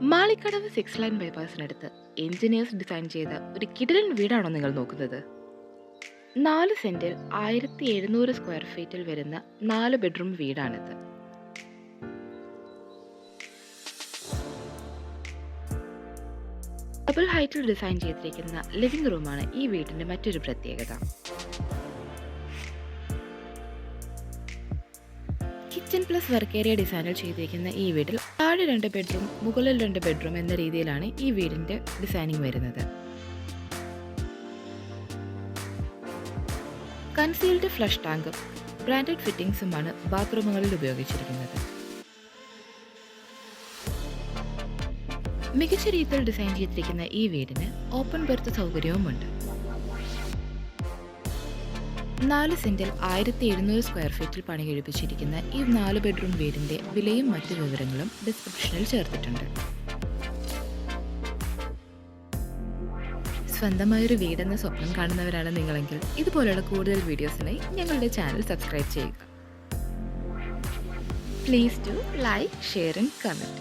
Malikkadavu six line ബൈപ്പാസിനടുത്ത് engineers design ചെയ്ത ഒരു കിടിലൻ വീടാണോ നിങ്ങൾ നോക്കുന്നത്? നാല് സെന്റിൽ ആയിരത്തി എഴുന്നൂറ് സ്ക്വയർ ഫീറ്റിൽ വരുന്ന നാല് ബെഡ്റൂം വീടാണിത്. ഡബിൾ ഹൈറ്റിൽ ഡിസൈൻ ചെയ്തിരിക്കുന്ന ലിവിംഗ് റൂമാണ് ഈ വീടിന്റെ മറ്റൊരു പ്രത്യേകത. കിച്ചൺ പ്ലസ് വർക്ക് ഏരിയ ഡിസൈനിൽ ചെയ്തിരിക്കുന്ന ഈ വീട്ടിൽ താഴെ രണ്ട് ബെഡ്റൂം മുകളിൽ രണ്ട് ബെഡ്റൂം എന്ന രീതിയിലാണ് ഈ വീടിന്റെ ഡിസൈനിങ് വരുന്നത്. കൺസീൽഡ് ഫ്ലഷ് ടാങ്കും ബ്രാൻഡഡ് ഫിറ്റിംഗ്സുമാണ് ബാത്റൂമുകളിൽ ഉപയോഗിച്ചിരിക്കുന്നത്. മികച്ച രീതിയിൽ ഡിസൈൻ ചെയ്തിരിക്കുന്ന ഈ വീടിന് ഓപ്പൺ ബെർത്ത് സൗകര്യവുമുണ്ട്. നാല് സെന്റിൽ ആയിരത്തി എഴുന്നൂറ് സ്ക്വയർ ഫീറ്റിൽ പണി കഴിപ്പിച്ചിരിക്കുന്ന ഈ നാല് ബെഡ്റൂം വീടിന്റെ വിലയും മറ്റു വിവരങ്ങളും ഡിസ്ക്രിപ്ഷനിൽ ചേർത്തിട്ടുണ്ട്. സ്വന്തമായൊരു വീടെന്ന സ്വപ്നം കാണുന്നവരാണ് നിങ്ങളെങ്കിൽ ഇതുപോലുള്ള കൂടുതൽ വീഡിയോസിനായി ഞങ്ങളുടെ ചാനൽ സബ്സ്ക്രൈബ് ചെയ്യുക. Please do like share and comment